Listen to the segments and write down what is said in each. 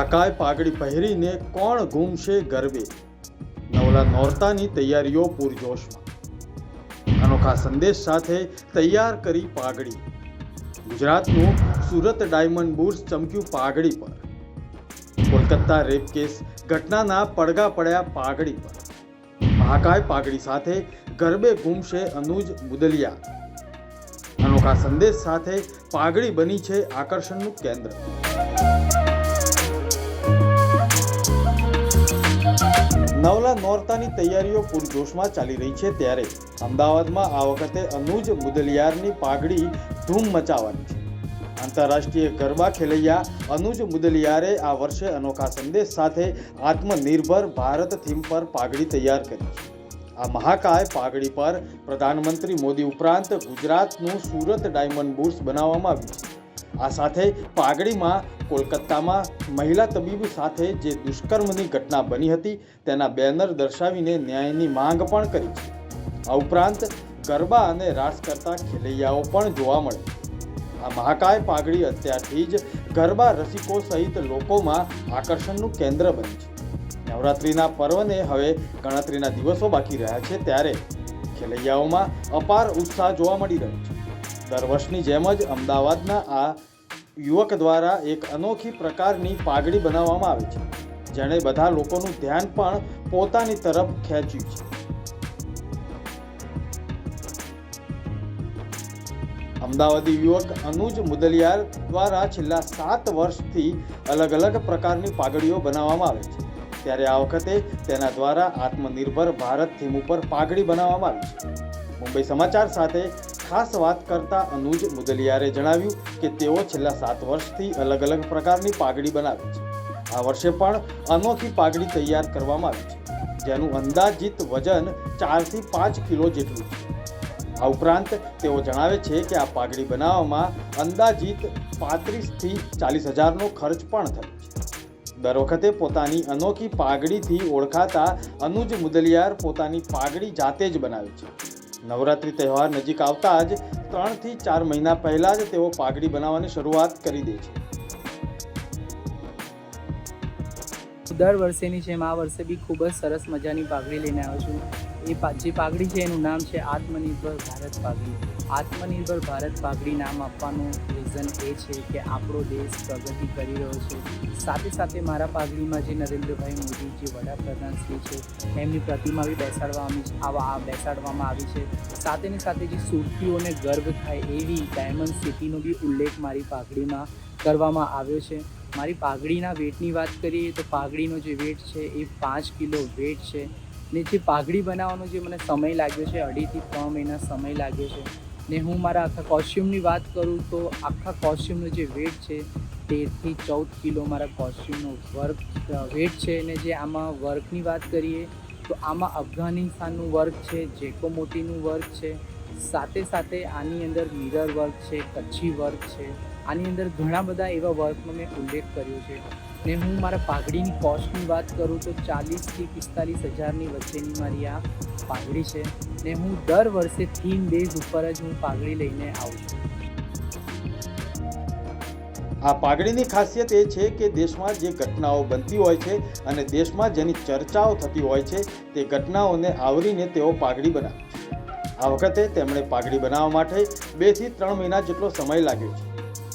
મહાકાય પાઘડી પહેરીને કોણ ઘૂમશે ગરબે? નવલા નોરતાની તૈયારીઓ પૂરજોશમાં. અનોખા સંદેશ સાથે તૈયાર કરી પાઘડી. ગુજરાતનું સુરત ડાયમંડ બુર્સ ચમક્યું પાઘડી પર. કોલકાતા રેપ કેસ ઘટનાના પડઘા પડ્યા પાઘડી પર. મહાકાય પાઘડી સાથે ગરબે ઘૂમશે અનુજ મુદલિયા. અનોખા સંદેશ સાથે પાઘડી બની છે આકર્ષણનું કેન્દ્ર. નવલા નોરતાની તૈયારીઓ પૂરજોશમાં ચાલી રહી છે ત્યારે અમદાવાદમાં આ વખતે અનુજ મુદલિયારની પાઘડી ધૂમ મચાવવાની છે. આંતરરાષ્ટ્રીય ગરબા ખેલૈયા અનુજ મુદલિયારે આ વર્ષે અનોખા સંદેશ સાથે આત્મનિર્ભર ભારત થીમ પર પાઘડી તૈયાર કરી છે. આ મહાકાય પાઘડી પર પ્રધાનમંત્રી મોદી ઉપરાંત ગુજરાતનું સુરત ડાયમંડ બુર્સ બનાવવામાં આવ્યું છે. આ સાથે પાઘડીમાં કોલકાતામાં મહિલા તબીબ સાથે જે દુષ્કર્મની ઘટના બની હતી, તેના બેનર દર્શાવીને ન્યાયની માંગ પણ કરી છે. આ ઉપરાંત ગરબા અને રાસ કરતા ખેલૈયાઓ પણ જોવા મળે આ મહાકાય પાઘડી અત્યારથી જ ગરબા રસિકો સહિત લોકોમાં આકર્ષણનું કેન્દ્ર બની છે. નવરાત્રિના પર્વને હવે ગણતરીના દિવસો બાકી રહ્યા છે ત્યારે ખેલૈયાઓમાં અપાર ઉત્સાહ જોવા મળી રહ્યો છે. દર વર્ષની જેમ જ અમદાવાદના આ યુવક દ્વારા એક અનોખી પ્રકારની પાઘડી બનાવવામાં આવી છે, જેણે બધા લોકોનું ધ્યાન પણ પોતાની તરફ ખેંચ્યું છે. અમદાવાદી યુવક અનુજ મુદલિયાર દ્વારા છેલ્લા સાત વર્ષથી અલગ અલગ પ્રકારની પાઘડીઓ બનાવવામાં આવે છે. ત્યારે આ વખતે તેના દ્વારા આત્મનિર્ભર ભારત થીમ ઉપર પાઘડી બનાવવામાં આવી છે. મુંબઈ સમાચાર સાથે ખાસ વાત કરતા અનુજ મુદલિયારે જણાવ્યું કે તેઓ છેલ્લા સાત વર્ષથી અલગ અલગ પ્રકારની પાઘડી બનાવે છે. આ વર્ષે પણ અનોખી પાઘડી તૈયાર કરવામાં આવી છે, જેનું અંદાજિત વજન ચારથી પાંચ કિલો જેટલું છે. આ ઉપરાંત તેઓ જણાવે છે કે આ પાઘડી બનાવવામાં અંદાજિત પાંત્રીસથી ચાલીસ હજારનો ખર્ચ પણ થયો છે. દર વખતે પોતાની અનોખી પાઘડીથી ઓળખાતા અનુજ મુદલિયાર પોતાની પાઘડી જાતે જ બનાવે છે. નવરાત્રિ તહેવાર નજીક આવતા જ ત્રણથી ચાર મહિના પહેલાં જ તેઓ પાઘડી બનાવવાની શરૂઆત કરી દે છે. દર વર્ષેની જેમ આ વર્ષે બી ખૂબ જ સરસ મજાની પાઘડી લઈને આવ્યો છું. એ જે પાઘડી છે એનું નામ છે આત્મનિર્ભર ભારત પાઘડી. આત્મનિર્ભર ભારત પાઘડી નામ આપવાનું રીઝન એ છે કે આપણો દેશ પ્રગતિ કરી રહ્યો છે. સાથે સાથે મારા પાઘડીમાં જે નરેન્દ્રભાઈ મોદી જે વડાપ્રધાન શ્રી છે, એમની પ્રતિમા બી બેસાડવામાં આવા બેસાડવામાં આવી છે. સાથે ને સાથે જે સુરતીઓને ગર્વ થાય એવી ડાયમંડ સિટીનો બી ઉલ્લેખ મારી પાઘડીમાં કરવામાં આવ્યો છે. મારી પાઘડીના વેટની વાત કરીએ તો પાઘડીનો જે વેટ છે એ પાંચ કિલો વેટ છે. ને જે પાઘડી બનાવવાનો જે મને સમય લાગ્યો છે, અઢીથી ત્રણ મહિના સમય લાગ્યો છે, ને હું મારા આખા કોસ્ચ્યુમની વાત કરું તો આખા કોસ્ચ્યુમનો જે વેટ છે, તેરથી ચૌદ કિલો મારા કોસ્ચ્યુમનો વર્ક વેટ છે. ને જે આમાં વર્કની વાત કરીએ તો આમાં અફઘાનિસ્તાનનું વર્ક છે જેકોમોટીનું વર્ક છે, સાથે સાથે આની અંદર મિરર વર્ક છે, કચ્છી વર્ક છે આની અંદર ઘણા બધા એવા વર્કનો મેં ઉલ્લેખ કર્યો છે. ને હું મારા પાઘડીની કોસ્ટની વાત કરું તો ચાલીસથી પિસ્તાલીસ હજારની વચ્ચેની મારી આ પાઘડી છે. ને હું દર વર્ષે થીમ બેઝ ઉપર જ હું પાઘડી લઈને આવું છું. આ પાઘડીની ખાસિયત એ છે કે દેશમાં જે ઘટનાઓ બનતી હોય છે અને દેશમાં જેની ચર્ચાઓ થતી હોય છે તે ઘટનાઓને આવરીને તેઓ પાઘડી બનાવે છે. આ વખતે તેમણે પાઘડી બનાવવા માટે બેથી ત્રણ મહિના જેટલો સમય લાગ્યો છે.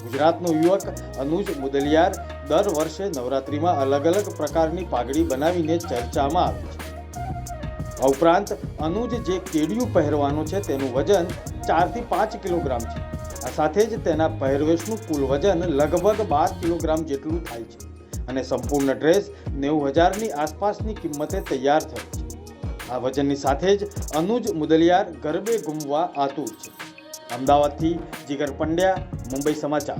ગુજરાતનો યુવક અનુજ મુદલિયાર દર વર્ષે નવરાત્રિમાં અલગ અલગ પ્રકારની પાઘડી બનાવીને ચર્ચામાં આવે છે. આ ઉપરાંત અનુજ જે કેડિયું પહેરવાનું છે તેનું વજન ચારથી પાંચ કિલોગ્રામ છે. આ સાથે જ તેના પહેરવેશનું કુલ વજન લગભગ બાર કિલોગ્રામ જેટલું થાય છે અને સંપૂર્ણ ડ્રેસ નેવું હજારની આસપાસની કિંમતે તૈયાર થયો છે. આ વજનની સાથે જ અનુજ મુદલિયાર ગરબે ગુમવા આતુર છે. અમદાવાદથી જીગર પંડ્યા મુંબઈ સમાચાર.